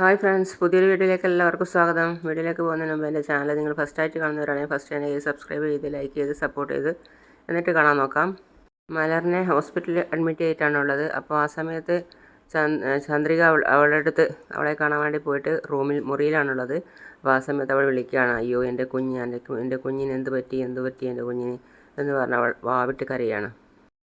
Hi friends പുതിയൊരു വീഡിയോയിലേക്ക് എല്ലാവർക്കും സ്വാഗതം. വീഡിയോയിലേക്ക് പോകുന്നതിന് മുമ്പ് എന്റെ ചാനൽ നിങ്ങൾ ഫസ്റ്റായിട്ട് കാണുന്നവരാണെങ്കിൽ ഫസ്റ്റ് തന്നെ സബ്സ്ക്രൈബ് ചെയ്ത് ലൈക്ക് ചെയ്ത് സപ്പോർട്ട് ചെയ്ത് എന്നിട്ട് കാണാൻ നോക്കാം. മലറിനെ ഹോസ്പിറ്റലിൽ അഡ്മിറ്റ് ചെയ്തിട്ടാണുള്ളത് അപ്പോൾ ആ സമയത്ത് ചന്ദ്രിക അവൾ അവളുടെ അടുത്ത് അവളെ കാണാൻ വേണ്ടി പോയിട്ട് റൂമിൽ മുറിയിലാണുള്ളത് അപ്പോൾ ആ സമയത്ത് അവൾ വിളിക്കുകയാണ് അയ്യോ എന്റെ കുഞ്ഞ് എന്റെ എന്റെ കുഞ്ഞിന് എന്ത് പറ്റി? എന്ത് പറ്റി എന്റെ കുഞ്ഞിന്? എന്ന് പറഞ്ഞ് അവൾ വാവിട്ട് കരയാണ്.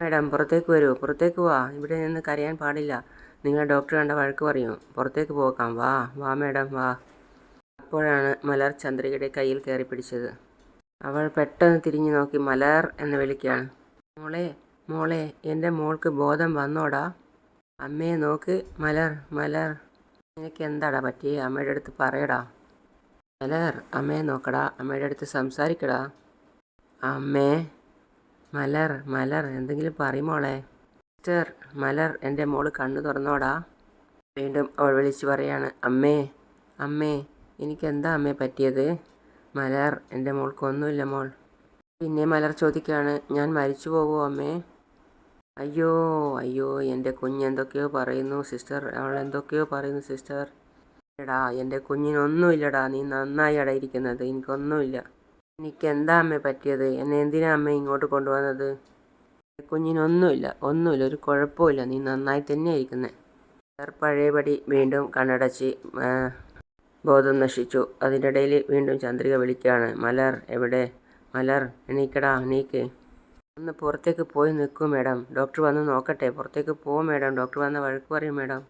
മേഡം പുറത്തേക്ക് വരൂ പുറത്തേക്ക് വാ. ഇവിടെ നിന്ന് കരയാൻ പാടില്ല. നിങ്ങളെ ഡോക്ടർ കണ്ട വഴക്ക് പറയും. പുറത്തേക്ക് പോകാം. വാ വാ മാഡം വാ. അപ്പോഴാണ് മലർ ചന്ദ്രികയുടെ കയ്യിൽ കയറി പിടിച്ചത്. അവൾ പെട്ടെന്ന് തിരിഞ്ഞു നോക്കി മലർ എന്ന് വിളിക്കുകയാണ്. മോളെ മോളെ എന്റെ മോൾക്ക് ബോധം വന്നോടാ. അമ്മയെ നോക്ക് മലർ മലർ. നിനക്ക് എന്താടാ പറ്റിയേ? അമ്മയുടെ അടുത്ത് പറയടാ. മലർ അമ്മയെ നോക്കടാ. അമ്മയുടെ അടുത്ത് സംസാരിക്കടാ. അമ്മേ മലർ മലർ. എന്തെങ്കിലും പറയുമോളെ സിസ്റ്റർ മലർ എന്റെ മോൾ കണ്ണു തുറന്നോടാ. വീണ്ടും അവൾ വിളിച്ചു പറയാണ് അമ്മേ അമ്മേ എനിക്കെന്താ അമ്മേ പറ്റിയത്? മലർ എന്റെ മോൾക്കൊന്നുമില്ല മോൾ. പിന്നെ മലർ ചോദിക്കുകയാണ് ഞാൻ മരിച്ചു പോകുമോ അമ്മേ? അയ്യോ അയ്യോ എന്റെ കുഞ്ഞ് എന്തൊക്കെയോ പറയുന്നു സിസ്റ്റർ. അവൾ എന്തൊക്കെയോ പറയുന്നു സിസ്റ്റർ. എടാ എന്റെ കുഞ്ഞിനൊന്നുമില്ലടാ നീ നന്നായി അടയിരിക്കുന്നത് എനിക്കൊന്നുമില്ല. എനിക്ക് എന്താ അമ്മേ പറ്റിയത്? എന്നെ എന്തിനാ അമ്മ ഇങ്ങോട്ട് കൊണ്ടുവന്നത്? കുഞ്ഞിനൊന്നുമില്ല ഒന്നുമില്ല ഒരു കുഴപ്പമില്ല നീ നന്നായി തന്നെ ഇരിക്കുന്നത് പഴയപടി വീണ്ടും കണ്ണടച്ച് ബോധം നശിച്ചു. അതിന്റെ ഇടയിൽ വീണ്ടും ചന്ദ്രിക വിളിക്കുകയാണ് മലർ എവിടെ? മലർ എണീക്കടാ എണീക്ക്. ഒന്ന് പുറത്തേക്ക് പോയി നിൽക്കൂ മേഡം. ഡോക്ടർ വന്ന് നോക്കട്ടെ. പുറത്തേക്ക് പോവും മേഡം. ഡോക്ടർ വന്ന വഴക്ക് പറയും മേഡം.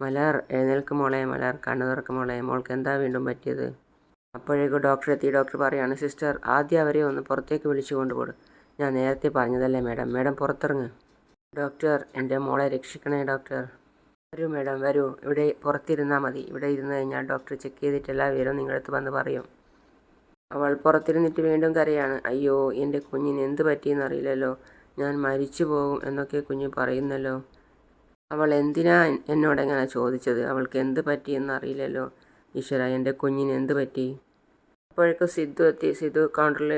മലർ എഴുന്നേൽക്ക് മോളെ മലർ. കണ്ണു തുറക്ക് മോളെ. മോൾക്ക് എന്താ വീണ്ടും പറ്റിയത്? അപ്പോഴേക്കും ഡോക്ടർ എത്തി. ഡോക്ടർ പറയാണ് സിസ്റ്റർ ആദ്യം അവരെ ഒന്ന് പുറത്തേക്ക് വിളിച്ചു കൊണ്ടുപോടും. ഞാൻ നേരത്തെ പറഞ്ഞതല്ലേ മാഡം. മാഡം പുറത്തിറങ്ങ്. ഡോക്ടർ എന്റെ മോളെ രക്ഷിക്കണേ ഡോക്ടർ. വരൂ മാഡം വരൂ. ഇവിടെ പുറത്തിരുന്നാൽ മതി. ഇവിടെ ഇരുന്ന് കഴിഞ്ഞാൽ ഡോക്ടർ ചെക്ക് ചെയ്തിട്ട് എല്ലാ വിവരവും നിങ്ങളടുത്ത് വന്ന് പറയും. അവൾ പുറത്തിരുന്നിട്ട് വീണ്ടും കരയാണ്. അയ്യോ എന്റെ കുഞ്ഞിന് എന്ത് പറ്റിയെന്ന് അറിയില്ലല്ലോ. ഞാൻ മരിച്ചു പോകും എന്നൊക്കെ കുഞ്ഞ് പറയുന്നല്ലോ. അവൾ എന്തിനാ എന്നോട് എങ്ങനെ ചോദിച്ചത്? അവൾക്ക് എന്ത് പറ്റിയെന്ന് അറിയില്ലല്ലോ. ഈശ്വര എന്റെ കുഞ്ഞിന് എന്ത് പറ്റി? അപ്പോഴേക്കും സിദ്ധു എത്തി. സിദ്ധു കൗണ്ടറിൽ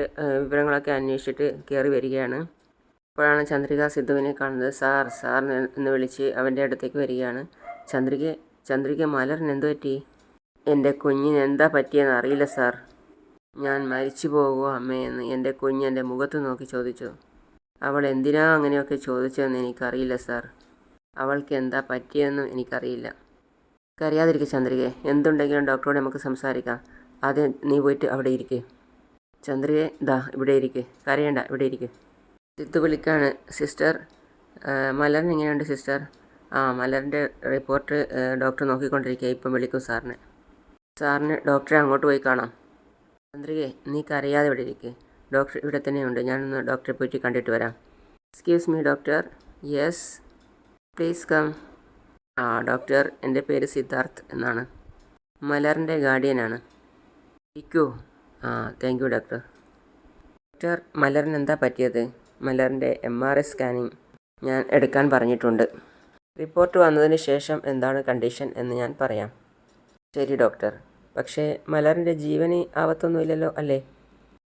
വിവരങ്ങളൊക്കെ അന്വേഷിച്ചിട്ട് കയറി വരികയാണ്. അപ്പോഴാണ് ചന്ദ്രിക സിദ്ധുവിനെ കാണുന്നത്. സാർ സാർ എന്ന് വിളിച്ച് അവന്റെ അടുത്തേക്ക് വരികയാണ്. ചന്ദ്രിക ചന്ദ്രിക മലറിന് എന്ത് പറ്റി? എന്റെ കുഞ്ഞിന് എന്താ പറ്റിയെന്ന് അറിയില്ല സാർ. ഞാൻ മരിച്ചു പോകുമോ അമ്മയെന്ന് എന്റെ കുഞ്ഞ് എന്റെ മുഖത്ത് നോക്കി ചോദിച്ചു. അവൾ എന്തിനാ അങ്ങനെയൊക്കെ ചോദിച്ചതെന്ന് എനിക്കറിയില്ല സാർ. അവൾക്ക് എന്താ പറ്റിയെന്നും എനിക്കറിയില്ല. കറിയാതിരിക്കുക ചന്ദ്രികയെ. എന്തുണ്ടെങ്കിലും ഡോക്ടറോട് നമുക്ക് സംസാരിക്കാം. ആദ്യം നീ പോയിട്ട് അവിടെ ഇരിക്ക്. ചന്ദ്രയെ ദാ ഇവിടെ ഇരിക്ക്. കരയണ്ട ഇവിടെ ഇരിക്ക്. സിദ്ധു വിളിക്കാണ്. സിസ്റ്റർ മലറിന് സിസ്റ്റർ? ആ മലറിന്റെ റിപ്പോർട്ട് ഡോക്ടർ നോക്കിക്കൊണ്ടിരിക്കുക ഇപ്പം വിളിക്കും സാറിനെ. സാറിന് ഡോക്ടറെ അങ്ങോട്ട് പോയി കാണാം. ചന്ദ്രികയെ നീ കരയാതെ ഇവിടെ ഇരിക്കെ. ഡോക്ടർ ഇവിടെ തന്നെയുണ്ട്. ഞാനൊന്ന് ഡോക്ടറെ പോയിട്ട് കണ്ടിട്ട് വരാം. Excuse me doctor yes please come ആ ഡോക്ടർ എന്റെ പേര് സിദ്ധാർത്ഥ് എന്നാണ്. മലറിന്റെ ഗാർഡിയനാണ് ഇരിക്കൂ ആ താങ്ക് യു ഡോക്ടർ ഡോക്ടർ മലറിന് എന്താ പറ്റിയത്? മലറിന്റെ എം ആർ ഐ സ്കാനിങ് ഞാൻ എടുക്കാൻ പറഞ്ഞിട്ടുണ്ട്. റിപ്പോർട്ട് വന്നതിന് ശേഷം എന്താണ് കണ്ടീഷൻ എന്ന് ഞാൻ പറയാം. ശരി ഡോക്ടർ പക്ഷേ മലറിന്റെ ജീവന് ആവത്തൊന്നുമില്ലല്ലോ അല്ലേ?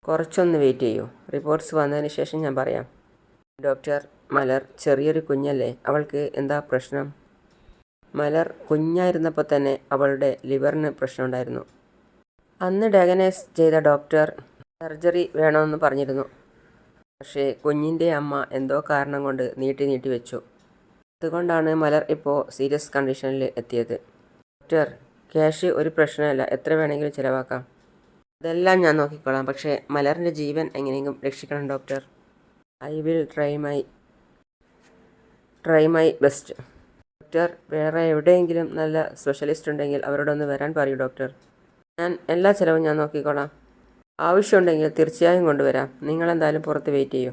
കുറച്ചൊന്ന് വെയിറ്റ് ചെയ്യൂ. റിപ്പോർട്ട്സ് വന്നതിന് ശേഷം ഞാൻ പറയാം. ഡോക്ടർ മലർ ചെറിയൊരു കുഞ്ഞല്ലേ? അവൾക്ക് എന്താ പ്രശ്നം? മലർ കുഞ്ഞായിരുന്നപ്പോൾ തന്നെ അവളുടെ ലിവറിന് പ്രശ്നമുണ്ടായിരുന്നു അന്ന് ഡയഗ്നൈസ് ചെയ്ത ഡോക്ടർ സർജറി വേണമെന്ന് പറഞ്ഞിരുന്നു. പക്ഷേ കുഞ്ഞിന്റെ അമ്മ എന്തോ കാരണം കൊണ്ട് നീട്ടി നീട്ടി വെച്ചു. അതുകൊണ്ടാണ് മലർ ഇപ്പോൾ സീരിയസ് കണ്ടീഷനിൽ എത്തിയത്. ഡോക്ടർ ക്യാഷ് ഒരു പ്രശ്നമല്ല. എത്ര വേണമെങ്കിലും ചിലവാക്കാം. അതെല്ലാം ഞാൻ നോക്കിക്കോളാം. പക്ഷേ മലറിന്റെ ജീവൻ എങ്ങനെയെങ്കിലും രക്ഷിക്കണം doctor. I will try my try my best. Doctor വേറെ എവിടെയെങ്കിലും നല്ല സ്പെഷ്യലിസ്റ്റ് ഉണ്ടെങ്കിൽ അവരോടൊന്ന് വരാൻ പറയൂ ഡോക്ടർ. ഞാൻ എല്ലാ ചിലവും ഞാൻ നോക്കിക്കോളാം. ആവശ്യമുണ്ടെങ്കിൽ തീർച്ചയായും കൊണ്ടുവരാം. നിങ്ങളെന്തായാലും പുറത്ത് വെയിറ്റ് ചെയ്യൂ.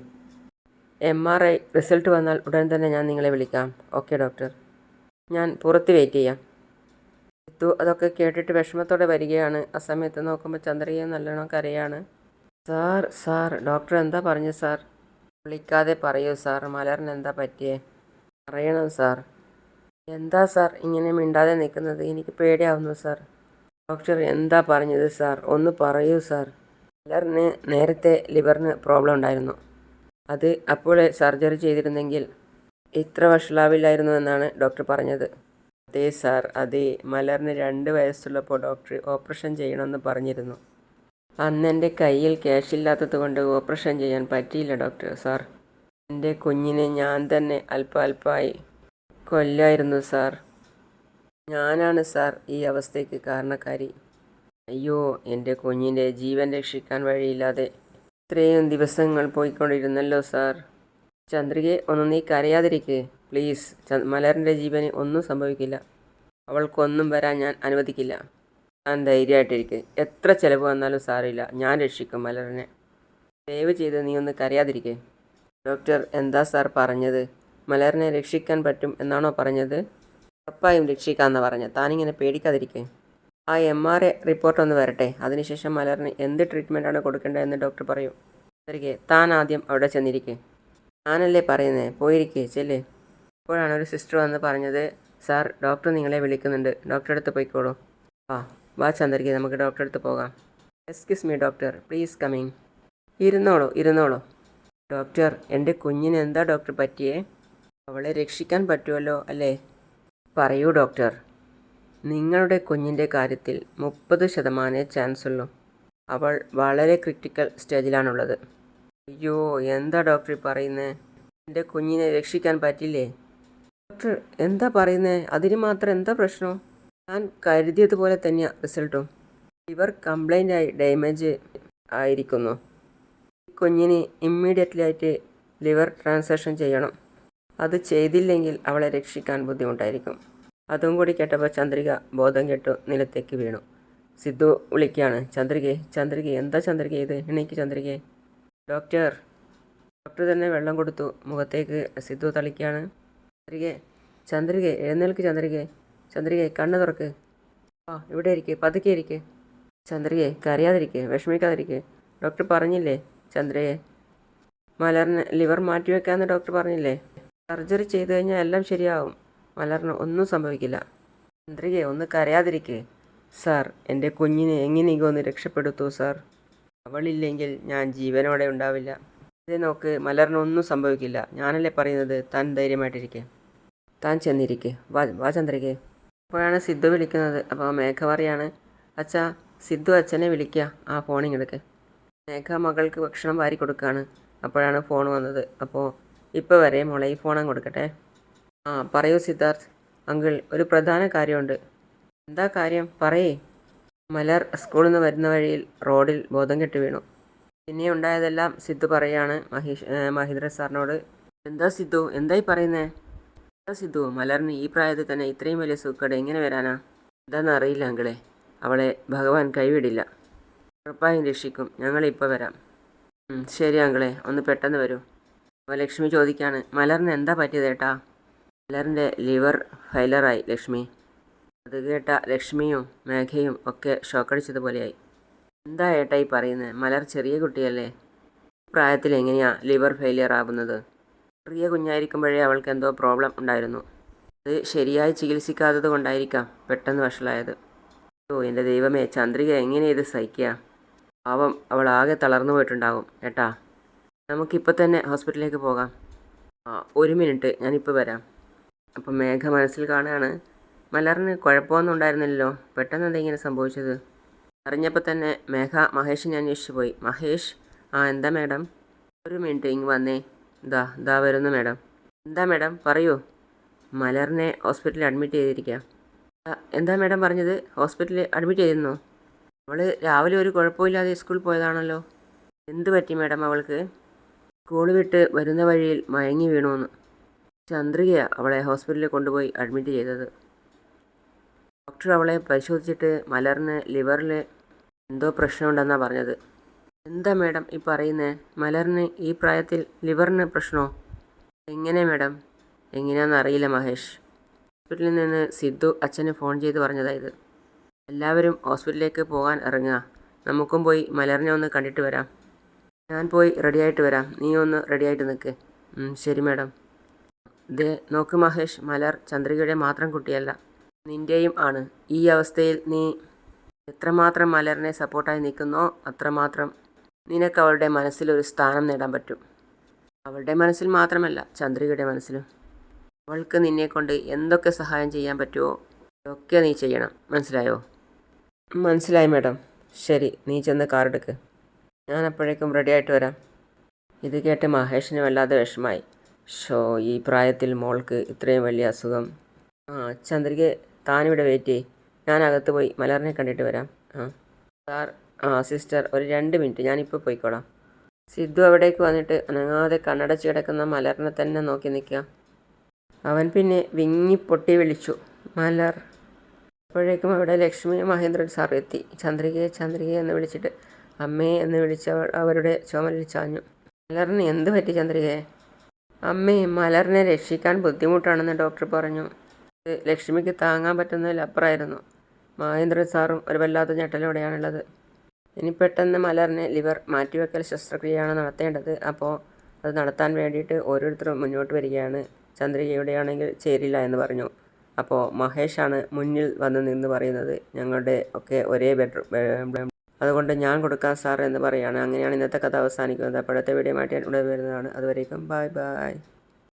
എം ആർ ഐ റിസൾട്ട് വന്നാൽ ഉടൻ തന്നെ ഞാൻ നിങ്ങളെ വിളിക്കാം. ഓക്കെ ഡോക്ടർ ഞാൻ പുറത്ത് വെയിറ്റ് ചെയ്യാം. സിത്തു അതൊക്കെ കേട്ടിട്ട് വിഷമത്തോടെ വരികയാണ്. ആ സമയത്ത് നോക്കുമ്പോൾ ചന്ദ്രിക നല്ലോണം കരയാണ്. സാർ സാർ ഡോക്ടർ എന്താ പറഞ്ഞു സാർ വിളിക്കാതെ പറയൂ സാർ മലറിന് എന്താ പറ്റിയേ? പറയണം സാർ എന്താ സാർ ഇങ്ങനെ മിണ്ടാതെ നിൽക്കുന്നത് എനിക്ക് പേടിയാവുന്നു സാർ ഡോക്ടർ എന്താ പറഞ്ഞത് സാർ? ഒന്ന് പറയൂ സാർ. ലിവറിന് നേരത്തെ ലിവറിന് പ്രോബ്ലം ഉണ്ടായിരുന്നു. അത് അപ്പോൾ സർജറി ചെയ്തിരുന്നെങ്കിൽ ഇത്ര വഷളാവില്ലായിരുന്നു എന്നാണ് ഡോക്ടർ പറഞ്ഞത്. അതെ സാർ അതെ. മലറിന് രണ്ട് വയസ്സുള്ളപ്പോൾ ഡോക്ടർ ഓപ്പറേഷൻ ചെയ്യണമെന്ന് പറഞ്ഞിരുന്നു. അന്ന് എന്റെ കയ്യിൽ ക്യാഷ് ഇല്ലാത്തത് കൊണ്ട് ഓപ്പറേഷൻ ചെയ്യാൻ പറ്റിയില്ല ഡോക്ടർ സാർ. എന്റെ കുഞ്ഞിനെ ഞാൻ തന്നെ അല്പ അല്പമായി കൊല്ലായിരുന്നു സാർ. ഞാനാണ് സാർ ഈ അവസ്ഥയ്ക്ക് കാരണക്കാരി. അയ്യോ എന്റെ കുഞ്ഞിന്റെ ജീവൻ രക്ഷിക്കാൻ വഴിയില്ലാതെ ഇത്രയും ദിവസങ്ങൾ പോയിക്കൊണ്ടിരുന്നല്ലോ സാർ. ചന്ദ്രികയെ ഒന്ന് നീ കരയാതിരിക്കേ. പ്ലീസ് മലറിന്റെ ജീവന് ഒന്നും സംഭവിക്കില്ല. അവൾക്കൊന്നും വരാൻ ഞാൻ അനുവദിക്കില്ല. ഞാൻ ധൈര്യമായിട്ടിരിക്കെ. എത്ര ചിലവ് വന്നാലും സാറില്ല ഞാൻ രക്ഷിക്കും മലറിനെ. ദയവ് ചെയ്ത് നീ ഒന്ന് കരയാതിരിക്കേ. ഡോക്ടർ എന്താ സാർ പറഞ്ഞത്? മലറിനെ രക്ഷിക്കാൻ പറ്റും എന്നാണോ പറഞ്ഞത്? ഉറപ്പായും രക്ഷിക്കാമെന്ന് പറഞ്ഞു. താനിങ്ങനെ പേടിക്കാതിരിക്കെ. ആ എം ആർ എ റിപ്പോർട്ട് ഒന്ന് വരട്ടെ. അതിനുശേഷം മലറിന് എന്ത് ട്രീറ്റ്മെന്റാണ് കൊടുക്കേണ്ടതെന്ന് ഡോക്ടർ പറയൂ. തിരികെ താൻ ആദ്യം അവിടെ ചെന്നിരിക്കെ. ഞാനല്ലേ പറയുന്നേ? പോയിരിക്കേ ചെല്ലേ. അപ്പോഴാണ് ഒരു സിസ്റ്റർ വന്ന് പറഞ്ഞത് സാർ ഡോക്ടർ നിങ്ങളെ വിളിക്കുന്നുണ്ട്. ഡോക്ടറെ അടുത്ത് പോയിക്കോളൂ. ആ വാ ചന്ദ്രികെ നമുക്ക് ഡോക്ടറെ അടുത്ത് പോകാം. Excuse me doctor please coming ഇരുന്നോളൂ ഇരുന്നോളൂ. ഡോക്ടർ എന്റെ കുഞ്ഞിന് എന്താ ഡോക്ടർ പറ്റിയേ? അവളെ രക്ഷിക്കാൻ പറ്റുമല്ലോ അല്ലേ? പറയൂ ഡോക്ടർ. നിങ്ങളുടെ കുഞ്ഞിന്റെ കാര്യത്തിൽ മുപ്പത് ചാൻസ് ഉള്ളൂ അവൾ വളരെ ക്രിട്ടിക്കൽ സ്റ്റേജിലാണുള്ളത്. അയ്യോ എന്താ ഡോക്ടർ പറയുന്നത് എന്റെ കുഞ്ഞിനെ രക്ഷിക്കാൻ പറ്റില്ലേ? ഡോക്ടർ എന്താ പറയുന്നത് അതിന് മാത്രം എന്താ പ്രശ്നം? ഞാൻ കരുതിയതുപോലെ തന്നെയാണ് റിസൾട്ടും. ഇവർ കംപ്ലൈന്റ് ആയി ഡാമേജ് ആയിരിക്കുന്നു. കുഞ്ഞിന് ഇമ്മീഡിയറ്റ്ലി ആയിട്ട് ലിവർ ട്രാൻസാക്ഷൻ ചെയ്യണം. അത് ചെയ്തില്ലെങ്കിൽ അവളെ രക്ഷിക്കാൻ ബുദ്ധിമുട്ടായിരിക്കും. അതും കൂടി കേട്ടപ്പോൾ ചന്ദ്രിക ബോധം കെട്ടു നിലത്തേക്ക് വീണു. സിദ്ധു വിളിക്കുകയാണ് ചന്ദ്രികയെ ചന്ദ്രിക എന്താ ചന്ദ്രിക ഇത്? എണീക്ക് ചന്ദ്രികയെ ഡോക്ടർ ഡോക്ടർ തന്നെ വെള്ളം കൊടുത്തു. മുഖത്തേക്ക് സിദ്ധു തളിക്കുകയാണ്. ചന്ദ്രികയെ ചന്ദ്രിക എഴുന്നേൽക്ക് ചന്ദ്രികയെ ചന്ദ്രികയെ കണ്ണ് തുറക്ക്. ആ ഇവിടെ ഇരിക്കെ പതുക്കെ ഇരിക്കെ. ചന്ദ്രികയെ കരയാതിരിക്കേ വിഷമിക്കാതിരിക്കെ. ഡോക്ടർ പറഞ്ഞില്ലേ? ചന്ദ്രയെ മലറിന് ലിവർ മാറ്റിവെക്കാമെന്ന് ഡോക്ടർ പറഞ്ഞില്ലേ? സർജറി ചെയ്തു കഴിഞ്ഞാൽ എല്ലാം ശരിയാവും. മലറിന് ഒന്നും സംഭവിക്കില്ല. ചന്ദ്രികയെ ഒന്ന് കരയാതിരിക്കേ. സാർ എന്റെ കുഞ്ഞിനെ എങ്ങനെയെങ്കിലും ഒന്ന് രക്ഷപ്പെടുത്തൂ സാർ. അവളില്ലെങ്കിൽ ഞാൻ ജീവനോടെ ഉണ്ടാവില്ല. ഇതേ നോക്ക് മലറിന് ഒന്നും സംഭവിക്കില്ല. ഞാനല്ലേ പറയുന്നത്? താൻ ധൈര്യമായിട്ടിരിക്കേ. താൻ ചെന്നിരിക്കെ. വാ വാ ചന്ദ്രികെ. അപ്പോഴാണ് സിദ്ധു വിളിക്കുന്നത്. അപ്പോൾ മേഘ പറയാണ് അച്ഛാ സിദ്ധു അച്ഛനെ വിളിക്കുക ആ ഫോണിങ്ങെടുക്ക് മേഘ മകൾക്ക് ഭക്ഷണം വാരി കൊടുക്കുകയാണ് അപ്പോഴാണ് ഫോൺ വന്നത്. അപ്പോൾ ഇപ്പോൾ വരെ മോളെ ഈ ഫോണും കൊടുക്കട്ടെ. ആ പറയൂ സിദ്ധാർത്ഥ്. അങ്കിൾ ഒരു പ്രധാന കാര്യമുണ്ട്. എന്താ കാര്യം? പറയേ. മലർ സ്കൂളിൽ നിന്ന് വരുന്ന വഴിയിൽ റോഡിൽ ബോധം കെട്ട് വീണു. പിന്നെ ഉണ്ടായതെല്ലാം സിദ്ധു പറയാണ് മഹേഷ് മഹീന്ദ്ര മഹേന്ദ്ര സാറിനോട്. എന്താ സിദ്ധു? എന്തായി പറയുന്നേ? എന്താ സിദ്ധു? മലറിന് ഈ പ്രായത്തിൽ തന്നെ ഇത്രയും വലിയ സുഖം എങ്ങനെ വരാനാ? എന്താണെന്ന് അറിയില്ല അങ്കിളെ. അവളെ ഭഗവാൻ കൈവിടില്ല. ഉറപ്പായും രക്ഷിക്കും. ഞങ്ങളിപ്പോൾ വരാം. ശരി അങ്കിളെ. ഒന്ന് പെട്ടെന്ന് വരൂ. അപ്പോൾ ലക്ഷ്മി ചോദിക്കുകയാണ് മലറിന് എന്താ പറ്റിയത് ഏട്ടാ? മലറിന്റെ ലിവർ ഫെയിലറായി ലക്ഷ്മി. അത് കേട്ട ലക്ഷ്മിയും മേഘയും ഒക്കെ ഷോക്കടിച്ചതുപോലെയായി. എന്താ ഏട്ടാ ഈ പറയുന്നത് മലർ ചെറിയ കുട്ടിയല്ലേ? പ്രായത്തിൽ എങ്ങനെയാ ലിവർ ഫെയിലിയർ ആവുന്നത്? ചെറിയ കുഞ്ഞായിരിക്കുമ്പോഴേ അവൾക്ക് എന്തോ പ്രോബ്ലം ഉണ്ടായിരുന്നു. അത് ശരിയായി ചികിത്സിക്കാത്തത് കൊണ്ടായിരിക്കാം പെട്ടെന്ന് വഷളായത്. ഓ എന്റെ ദൈവമേ ചന്ദ്രിക എങ്ങനെ ഇത് സഹിക്കുക പാവം അവൾ ആകെ തളർന്നു പോയിട്ടുണ്ടാകും ഏട്ടാ. നമുക്കിപ്പോൾ തന്നെ ഹോസ്പിറ്റലിലേക്ക് പോകാം. ആ ഒരു മിനിറ്റ് ഞാനിപ്പോൾ വരാം. അപ്പം മേഘ മനസ്സിൽ കാണുകയാണ് മലറിന് കുഴപ്പമൊന്നും ഉണ്ടായിരുന്നില്ലല്ലോ പെട്ടെന്ന് എന്താ ഇങ്ങനെ സംഭവിച്ചത്? അറിഞ്ഞപ്പോൾ തന്നെ മേഘ മഹേഷിനെ അന്വേഷിച്ചു പോയി. മഹേഷ് ആ എന്താ മേഡം? ഒരു മിനിറ്റ് ഇങ്ങ് വന്നേ. ഇതാ ഇതാ വരുന്നു മേഡം. എന്താ മേഡം പറയൂ. മലറിനെ ഹോസ്പിറ്റലിൽ അഡ്മിറ്റ് ചെയ്തിരിക്കാം. എന്താ മേഡം പറഞ്ഞത്? ഹോസ്പിറ്റലിൽ അഡ്മിറ്റ് ചെയ്തിരുന്നോ? അവൾ രാവിലെ ഒരു കുഴപ്പമില്ലാതെ സ്കൂളിൽ പോയതാണല്ലോ. എന്ത് പറ്റി മാഡം അവൾക്ക്? സ്കൂൾ വിട്ട് വരുന്ന വഴിയിൽ മയങ്ങി വീണുവെന്ന് ചന്ദ്രികയാണ് അവളെ ഹോസ്പിറ്റലിൽ കൊണ്ടുപോയി അഡ്മിറ്റ് ചെയ്തത്. ഡോക്ടർ അവളെ പരിശോധിച്ചിട്ട് മലറിന് ലിവറിൽ എന്തോ പ്രശ്നമുണ്ടെന്നാണ് പറഞ്ഞത്. എന്താ മാഡം ഈ പറയുന്നത് മലറിന് ഈ പ്രായത്തിൽ ലിവറിന് പ്രശ്നമോ എങ്ങനെ മാഡം? എങ്ങനെയാണെന്ന് അറിയില്ല മഹേഷ്. ഹോസ്പിറ്റലിൽ നിന്ന് സിദ്ധു അച്ഛന് ഫോൺ ചെയ്ത് പറഞ്ഞതായത് എല്ലാവരും ഹോസ്പിറ്റലിലേക്ക് പോകാൻ ഇറങ്ങുക. നമുക്കും പോയി മലറിനെ ഒന്ന് കണ്ടിട്ട് വരാം. ഞാൻ പോയി റെഡിയായിട്ട് വരാം. നീ ഒന്ന് റെഡിയായിട്ട് നിൽക്ക് ശരി മാഡം ദേ നോക്ക് മഹേഷ് മലർ ചന്ദ്രികയുടെ മാത്രം കുട്ടിയല്ല നിന്റെയും ആണ്. ഈ അവസ്ഥയിൽ നീ എത്രമാത്രം മലറിനെ സപ്പോർട്ടായി നിൽക്കുന്നോ അത്രമാത്രം നിനക്ക് അവളുടെ മനസ്സിൽ ഒരു സ്ഥാനം നേടാൻ പറ്റും. അവളുടെ മനസ്സിൽ മാത്രമല്ല ചന്ദ്രികയുടെ മനസ്സിലും. അവൾക്ക് നിന്നെ കൊണ്ട് എന്തൊക്കെ സഹായം ചെയ്യാൻ പറ്റുമോ അതൊക്കെ നീ ചെയ്യണം. മനസ്സിലായോ? മനസ്സിലായി മാഡം ശരി നീ ചെന്ന് കാർ എടുക്ക്. ഞാൻ അപ്പോഴേക്കും റെഡി ആയിട്ട് വരാം. ഇത് കേട്ട് മഹേഷിന് വല്ലാതെ വിഷമായി. ഷോ ഈ പ്രായത്തിൽ മോൾക്ക് ഇത്രയും വലിയ അസുഖം. ആ ചന്ദ്രിക താനിവിടെ വെയിറ്റ് ചെയ്യ്. ഞാൻ അകത്ത് പോയി മലറിനെ കണ്ടിട്ട് വരാം. ആ. സാർ ആ സിസ്റ്റർ ഒരു രണ്ട് മിനിറ്റ് ഞാനിപ്പോൾ പോയിക്കോളാം. സിദ്ധു അവിടേക്ക് വന്നിട്ട് അനങ്ങാതെ കണ്ണടച്ച് കിടക്കുന്ന മലറിനെ തന്നെ നോക്കി നിൽക്കുക അവൻ പിന്നെ വിങ്ങി പൊട്ടി വിളിച്ചു. മലർ. അപ്പോഴേക്കും അവിടെ ലക്ഷ്മിയും മഹേന്ദ്രൻ സാർ എത്തി. ചന്ദ്രികയെ ചന്ദ്രികയെ എന്ന് വിളിച്ചിട്ട് അമ്മേ എന്ന് വിളിച്ചവൾ അവരുടെ ചുമലിൽ ചാഞ്ഞു. മലറിന് എന്ത് പറ്റി ചന്ദ്രികയെ അമ്മേ മലറിനെ രക്ഷിക്കാൻ ബുദ്ധിമുട്ടാണെന്ന് ഡോക്ടർ പറഞ്ഞു. ലക്ഷ്മിക്ക് താങ്ങാൻ പറ്റുന്നതിലപ്പുറമായിരുന്നു മഹേന്ദ്ര സാറും ഒരു വല്ലാത്ത ഞെട്ടലോടെയാണുള്ളത്. ഇനി പെട്ടെന്ന് മലറിനെ ലിവർ മാറ്റിവെക്കൽ ശസ്ത്രക്രിയയാണ് നടത്തേണ്ടത്. അപ്പോൾ അത് നടത്താൻ വേണ്ടിയിട്ട് ഓരോരുത്തരും മുന്നോട്ട് വരികയാണ്. ചന്ദ്രികയുടെയാണെങ്കിൽ ചേരില്ല എന്ന് പറഞ്ഞു. അപ്പോൾ മഹേഷാണ് മുന്നിൽ വന്ന് നിന്ന് പറയുന്നത്. ഞങ്ങളുടെ ഒക്കെ ഒരേ ബെഡ്റൂം അതുകൊണ്ട് ഞാൻ കൊടുക്കാം സാർ എന്ന് പറയുകയാണ് അങ്ങനെയാണ് ഇന്നത്തെ കഥ അവസാനിക്കുന്നത്. അപ്പോഴത്തെ വീഡിയോ മാറ്റി ഇവിടെ വരുന്നതാണ്. അതുവരേക്കും ബൈ ബൈ.